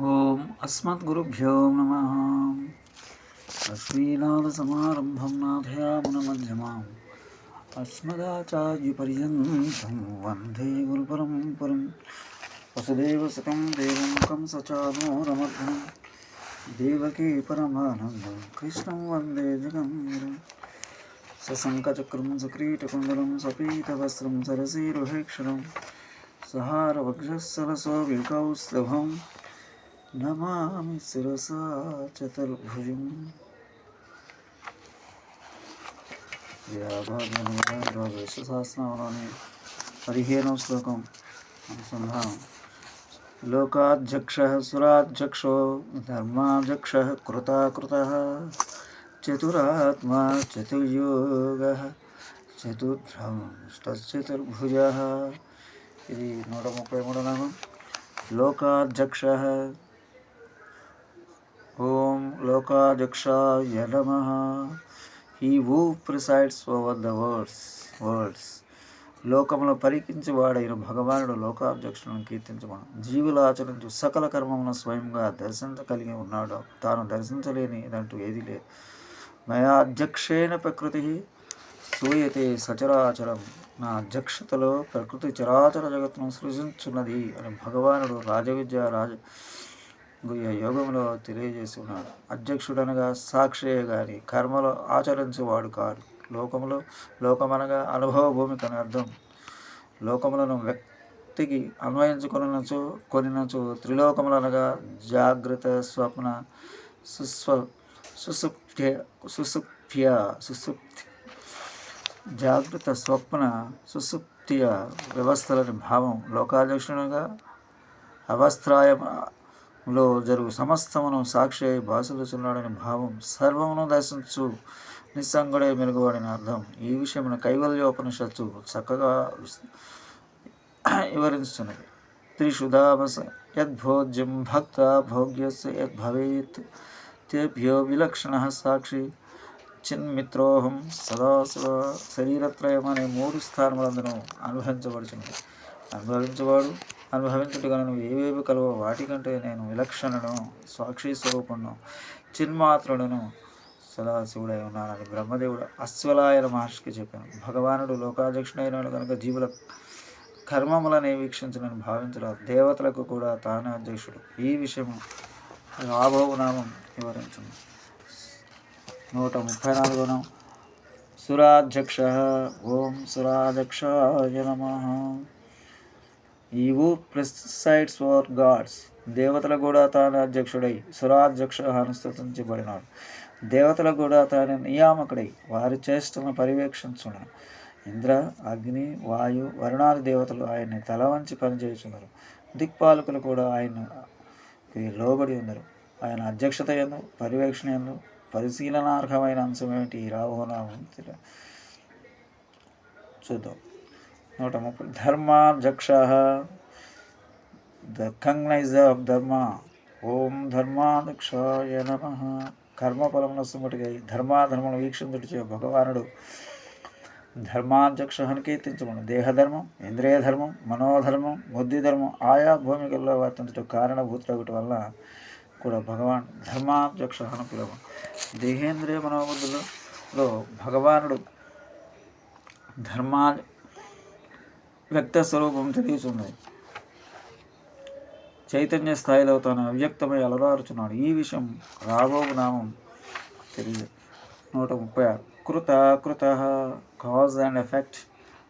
ॐ अस्मद्गुरुभ्यो नमः। श्रीनाथसमारम्भं नाथयामुनमध्यमाम्। अस्मदाचार्यपर्यन्तं वंदे गुरुपरम्परं। वसुदेवसुतं देवं कंसचानोरमर्धनं देवकी परमानन्दं कृष्णं वंदे जगन्गुरुं सशङ्खचक्रं सक्रीटकुण्डलं, सपीतवस्त्रं सरसीरुहेक्षरं सहारवक्षः सरसो विकौस्तभम् శిరసా చతుర్భుజం విశ్వసహస్రంలోని పదిహేనవ శ్లోకం అనుసంధానం లోకాధ్యక్ష సురాధ్యక్షో ధర్మాధ్యక్ష కృతాకృత చతురాత్మా చతుర్యోగ చతుర్భ్రంష్టచతుర్భుజ ఇది నూట ముప్పై మూడు నామం లోకాధ్యక్ష ఓం లోకాధ్యక్షాయ నమ. He who presides over the worlds worlds. లోకంలో పరికించేవాడైన భగవానుడు లోకాధ్యక్షులను కీర్తించమను. జీవులు ఆచరించు సకల కర్మములను స్వయంగా దర్శించగలిగి ఉన్నాడు. తాను దర్శించలేని ఇదంటూ ఏది లేదు. మయా అధ్యక్షేణ ప్రకృతి సూయతే సచరాచరం. నా అధ్యక్షతలో ప్రకృతి చరాచర జగత్తును సృజించున్నది అని భగవానుడు రాజవిద్య రాజ యోగంలో తెలియజేసి ఉన్నాడు అధ్యక్షుడనగా సాక్షే గాని కర్మలో ఆచరించేవాడు కాడు. లోకములో లోకమనగా అనుభవ భూమికని అర్థం. లోకములను వ్యక్తికి అన్వయించుకొనచు కొనినచు త్రిలోకములనగా జాగ్రత్త స్వప్న సుస్వ సుసుప్య సుసుప్య సుసుప్తి జాగ్రత్త స్వప్న సుసుప్తియ వ్యవస్థలని భావం. లోకాధ్యక్షునిగా లో జరుగు సమస్తమును సాక్షి అయి భాషలుచున్నాడని భావం సర్వమును దర్శించు నిస్సంగుడే మెరుగువాడని అర్థం. ఈ విషయమును కైవల్యోపనిషత్తు చక్కగా వివరించున్నది త్రిషుధామస యద్భోజ్యం భక్త భోగ్యస్ యద్భవేత్ తేభ్యో విలక్షణ సాక్షి చిన్మిత్రోహం సదాశివ శరీరత్రయం అనే మూడు స్థానములందును అనుభవించబడుచున్నది. అనుభవించేవాడు అనుభవించుటగలను ఏవేవి కలవో వాటికంటే నేను విలక్షణను సాక్షి స్వరూపును చిన్మాత్రుడును సదాశివుడై ఉన్నానని బ్రహ్మదేవుడు అశ్వలాయన మహర్షికి చెప్పాను. భగవానుడు లోకాధ్యక్షుడైన కనుక జీవుల కర్మములనే వీక్షించనని భావించరాదు దేవతలకు కూడా తానే అధ్యక్షుడు. ఈ విషయం రాబోనామం వివరించింది నూట ముప్పై నాలుగున సురాధ్యక్ష. ఓం సురాధ్యక్షాయ నమ. He who presides for gods. దేవతల కూడా తాను అధ్యక్షుడై సురాధ్యక్ష అనుసరించబడినాడు దేవతల కూడా తాను నియామకుడై వారి చేష్టను పర్యవేక్షించున్నాడు ఇంద్ర అగ్ని వాయు వరుణాది దేవతలు ఆయన్ని తల వంచి పనిచేస్తున్నారు దిక్పాలకులు కూడా ఆయన లోబడి ఉన్నారు. ఆయన అధ్యక్షత ఎందు పర్యవేక్షణ ఎందు పరిశీలనార్హమైన అంశం ఏమిటి? రాహునామం చూద్దాం. నూట ముప్పై ధర్మాధ్యక్ష. ద కంగ్నైజర్ ఆఫ్ ధర్మ. ఓం ధర్మాధ్యక్షాయ నమ. కర్మఫలముల సుమటిగా ధర్మాధర్మను వీక్షించుటచే భగవానుడు. ధర్మాధ్యక్షను కీర్తించమను దేహధర్మం ఇంద్రియ ధర్మం మనోధర్మం బుద్ధిధర్మం ఆయా భూమికల్లో వర్తించడం కారణభూతులగట వల్ల కూడా భగవాన్ ధర్మాధ్యక్ష అని పిలవం దేహేంద్రియ మనోబుద్ధులలో భగవానుడు ధర్మా వ్యక్త స్వరూపం తెలియచున్నది. చైతన్య స్థాయిలో తాను అవ్యక్తమై అలరారుచున్నాడు. ఈ విషయం రాఘోబు నామం తెలియదు. నూట ముప్పై ఆరు. కృత కృత కాజ్ అండ్ ఎఫెక్ట్.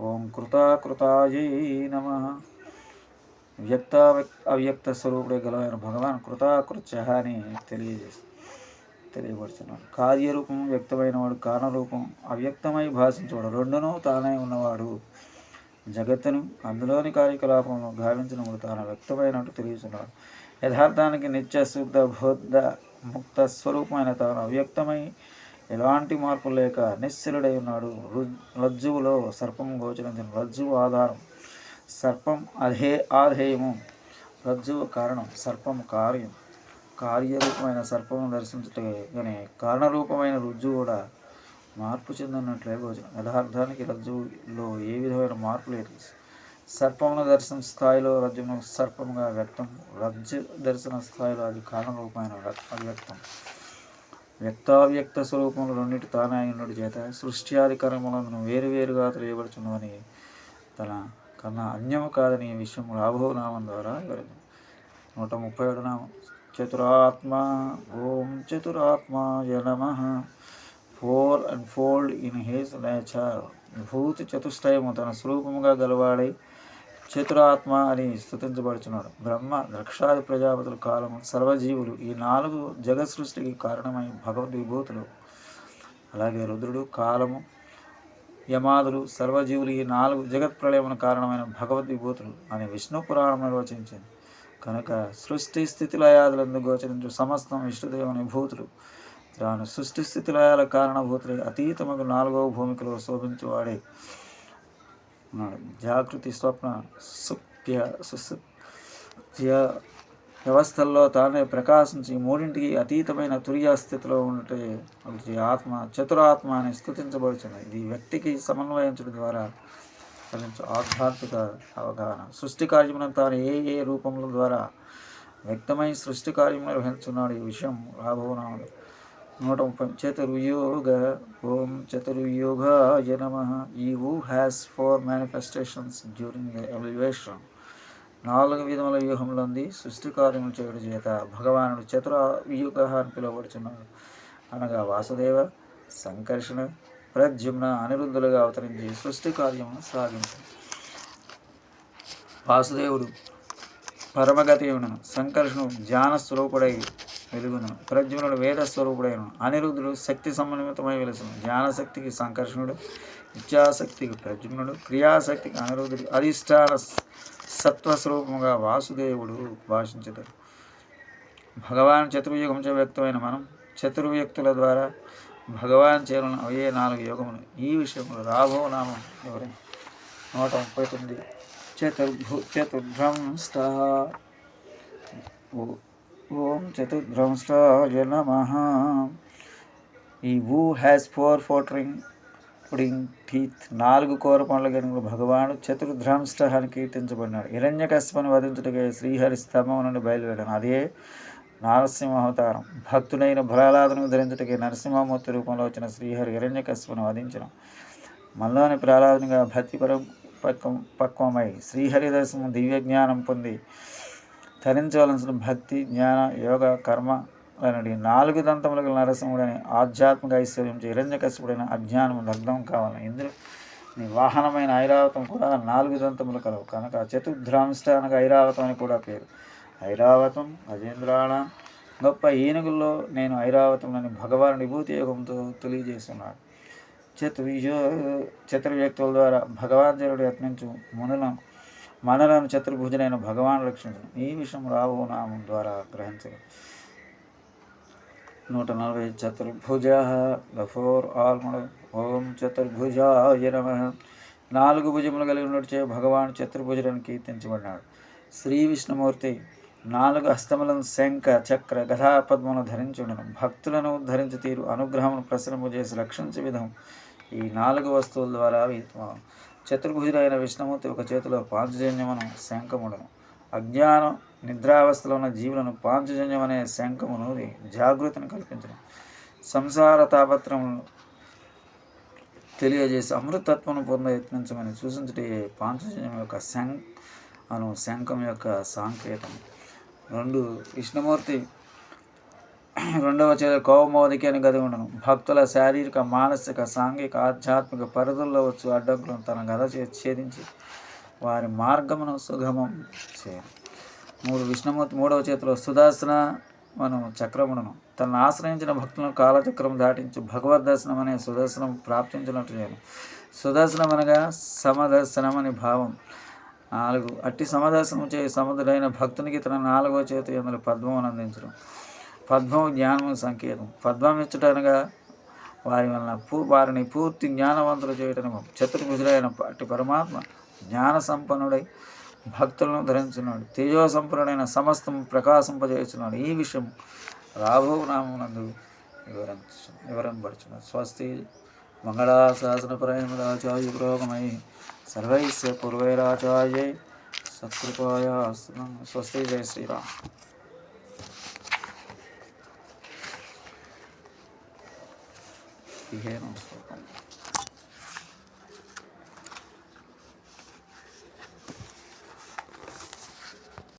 ఓం కృత కృతాయే నమ. వ్యక్త అవ్యక్త స్వరూపుడే గలవైన భగవాన్ కృతాకృత్య అని తెలియజేసి తెలియపరుచున్నాడు. కార్యరూపం వ్యక్తమైన వాడు కారణరూపం అవ్యక్తమై భాషించేవాడు. రెండునూ తానే ఉన్నవాడు. జగత్తును అందులోని కార్యకలాపంలో గావించినప్పుడు తాను వ్యక్తమైనట్టు తెలియచున్నాడు యథార్థానికి నిత్య శుద్ధ బోద్ధ ముక్త స్వరూపమైన తాను అవ్యక్తమై ఎలాంటి మార్పు లేక నిశ్చలుడై ఉన్నాడు. రజ్జువులో సర్పం గోచరించిన రజ్జువు ఆధారం సర్పం అధే ఆధేయము. రజ్జువు కారణం సర్పం కార్యం. కార్యరూపమైన సర్పము దర్శించుటే కానీ కారణరూపమైన రుజ్జు కూడా మార్పు చెందినట్లే భోజనం. యథార్థానికి రజ్జులో ఏ విధమైన మార్పు లేదు. సర్పముల దర్శన స్థాయిలో రజ్జును సర్పముగా వ్యక్తం రజ్జు దర్శన స్థాయిలో అది కారణరూపమైన అవ్యక్తం. వ్యక్తావ్యక్త స్వరూపములు రెండింటి తానే అయినడు చేత సృష్టి ఆది కర్మలను వేరువేరుగా తెలియబడుచున్నవని తన కన్నా అన్యము కాదని విషయం రాబో నామం ద్వారా వివరించింది నూట ముప్పై ఏడు నామం. చతురాత్మ ఓం చతురాత్మ నమ. Four and fold in his nature భూతి చతుష్టయము తన స్వరూపముగా గలవాడై చతురాత్మ అని స్థుతించబడుచున్నాడు బ్రహ్మ దక్షాది ప్రజాపతుల కాలము సర్వజీవులు ఈ నాలుగు జగత్ సృష్టికి కారణమై భగవద్ విభూతులు అలాగే రుద్రుడు కాలము యమాదులు సర్వజీవులు ఈ నాలుగు జగత్ ప్రళయమున కారణమైన భగవద్ విభూతులు అని విష్ణు పురాణం నిర్వచించింది. కనుక సృష్టి స్థితిలయాదులందు గోచరించు సమస్తం విష్ణుదేవుని భూతులు తాను సృష్టి స్థితి లయాల అతీతముకు నాలుగవ భూమికలో శోభించువాడే. ఉన్నాడు. జాగృతి స్వప్న సుప్య సుసత్య వ్యవస్థల్లో తానే ప్రకాశించి మూడింటికి అతీతమైన తుర్య స్థితిలో ఉంటే ఆత్మ చతురాత్మ అని స్థుతించబడుతుంది ఇది వ్యక్తికి సమన్వయించడం ద్వారా ఫలించు ఆధ్యాత్మిక అవగాహన. సృష్టి కార్యములను తాను ఏ ఏ రూపముల ద్వారా వ్యక్తమై సృష్టి కార్యం నిర్వహించున్నాడు ఈ విషయం రాబోనాడు. నూట ముప్పై చతుర్యోగ ఓం చతుర్యోగాయ నమ. He who has four manifestations during the evaluation నాలుగు విధముల వ్యూహంలోంది సృష్టి కార్యములు చేయడం చేత భగవానుడు చతుర వ్యూహ అని పిలువబడుచున్నాడు. అనగా వాసుదేవ సంకర్షణ ప్రద్యుమ్న అనిరుద్ధులుగా అవతరించి సృష్టి కార్యమును సాగించు. వాసుదేవుడు పరమగతి సంకర్షణ జ్ఞాన స్వరూపుడై వెలుగును. ప్రజ్ఞునుడు వేద స్వరూపుడైన అనిరుద్ధుడు శక్తి సమన్వితమై వెలుసును జ్ఞానశక్తికి సంకర్షణుడు ఇచ్ఛాశక్తికి ప్రజ్ఞునుడు క్రియాశక్తికి అనిరుద్ధుడు అధిష్టాన సత్వస్వరూపముగా వాసుదేవుడు భాషించదు భగవాన్ చతుర్యుగంచ వ్యక్తమైన మనం చతుర్వ్యక్తుల ద్వారా భగవాన్ చేరున అవే నాలుగు యోగములు. ఈ విషయంలో రాబో నామం ఎవరి నూట ముప్పై తొమ్మిది. చతుర్భు చతుర్భ్రంష్ట. ఓం చతుర్భ్రంష్టాయ నమ. He who has four protruding teeth నాలుగు కోర పండ్ల గనుక భగవానుడు చతుర్ధ్రంష్ట అని కీర్తించబడినాడు. హిరణ్యకశ్యపను వధించుటకే శ్రీహరి స్తంభం నుండి బయలుదేరాను అదే నరసింహావతారం. భక్తుడైన ప్రహ్లాదను ధరించుటకే నరసింహమూర్తి రూపంలో వచ్చిన శ్రీహరి హిరణ్యకశ్యపను వధించడం మనలోని ప్రహ్లాదునిగా భక్తిపరం పక్వం పక్వమై శ్రీహరి దర్శనం దివ్య జ్ఞానం పొంది ధరించవలసిన భక్తి జ్ఞాన యోగ కర్మ అనేటి నాలుగు దంతములు గల నరసింహుడని ఆధ్యాత్మిక ఐశ్వర్యం హిరణ్యకశిపుడైన అజ్ఞానము దగ్ధం కావాలి ఇందులో నీ వాహనమైన ఐరావతం కూడా నాలుగు దంతములు కలవు. కనుక చతుర్ధ్రాంష్ట అనగా ఐరావతం అని కూడా పేరు. ఐరావతం అజేంద్రాణ గొప్ప ఏనుగుల్లో నేను ఐరావతం అని భగవాను విభూతి యోగంతో తెలియజేస్తున్నాడు. చతుర్యో చతుర్వ్యక్తుల ద్వారా భగవాన్ యత్నించు మునులను మనలను చతుర్భుజులైన భగవాన్ రక్షించను ఈ విషయం రావు నామం ద్వారా గ్రహించగలం. నూట నలభై చతుర్భుజ గఫోర్ ఫోర్ ఓం చతుర్భుజాయ నమ. నాలుగు భుజములు కలిగి నడిచే భగవాన్ చతుర్భుజులను కీర్తించబడినాడు. శ్రీ విష్ణుమూర్తి నాలుగు హస్తములను శంఖ చక్ర గధా పద్మను ధరించుండను భక్తులను ధరించి తీరు అనుగ్రహమును ప్రసరింపజేసి రక్షించే విధం ఈ నాలుగు వస్తువుల ద్వారా చతుర్భుజుడైన విష్ణుమూర్తి ఒక చేతిలో పాంచజన్యమును శంఖముడను అజ్ఞానం నిద్రావస్థలో ఉన్న జీవులను పాంచజన్యం అనే శంఖమును జాగృతిని కల్పించడం. సంసార తాపత్రములను తెలియజేసి అమృతత్వను పొంద యత్నించమని సూచించటే పాంచజన్యం యొక్క శం అను శంఖం యొక్క సాంకేతం. రెండు విష్ణుమూర్తి రెండవ చర్య కోపమోదికి అని గది ఉండను. భక్తుల శారీరక మానసిక సాంఘిక ఆధ్యాత్మిక పరిధుల్లో వచ్చు అడ్డంకులను తన గద ఛేదించి వారి మార్గమును సుగమం చేయను మూడు విష్ణుమూర్తి మూడవ చేతిలో సుదర్శన మనం చక్రమును తనను ఆశ్రయించిన భక్తులను కాలచక్రం దాటించి భగవద్ దర్శనం అనే సుదర్శనం ప్రాప్తించినట్టు చేయను సుదర్శనం అనగా సమదర్శనం అని భావం. నాలుగు అట్టి సమదర్శనం చే సముద్రుడైన భక్తునికి తన నాలుగవ చేతి అందులో పద్మం అందించడం పద్మం జ్ఞానము సంకేతం. పద్మం ఇచ్చటనగా వారి వలన పూ వారిని పూర్తి జ్ఞానవంతులు చేయటం చతుర్భుజుడైన అటు పరమాత్మ జ్ఞాన సంపన్నుడై భక్తులను ధరించున్నాడు. తేజో సంపన్నుడైన సమస్తం ప్రకాశింపజేస్తున్నాడు ఈ విషయం రాఘో నామనందు వివరించు వివరింపడుచున్నాడు స్వస్తి మంగళాశాసనపరమదాచార్య పురోగమై సర్వైస్య పూర్వైరాచార్యై సత్కృపాయ స్వస్తి జయ శ్రీరామ్. Pihero.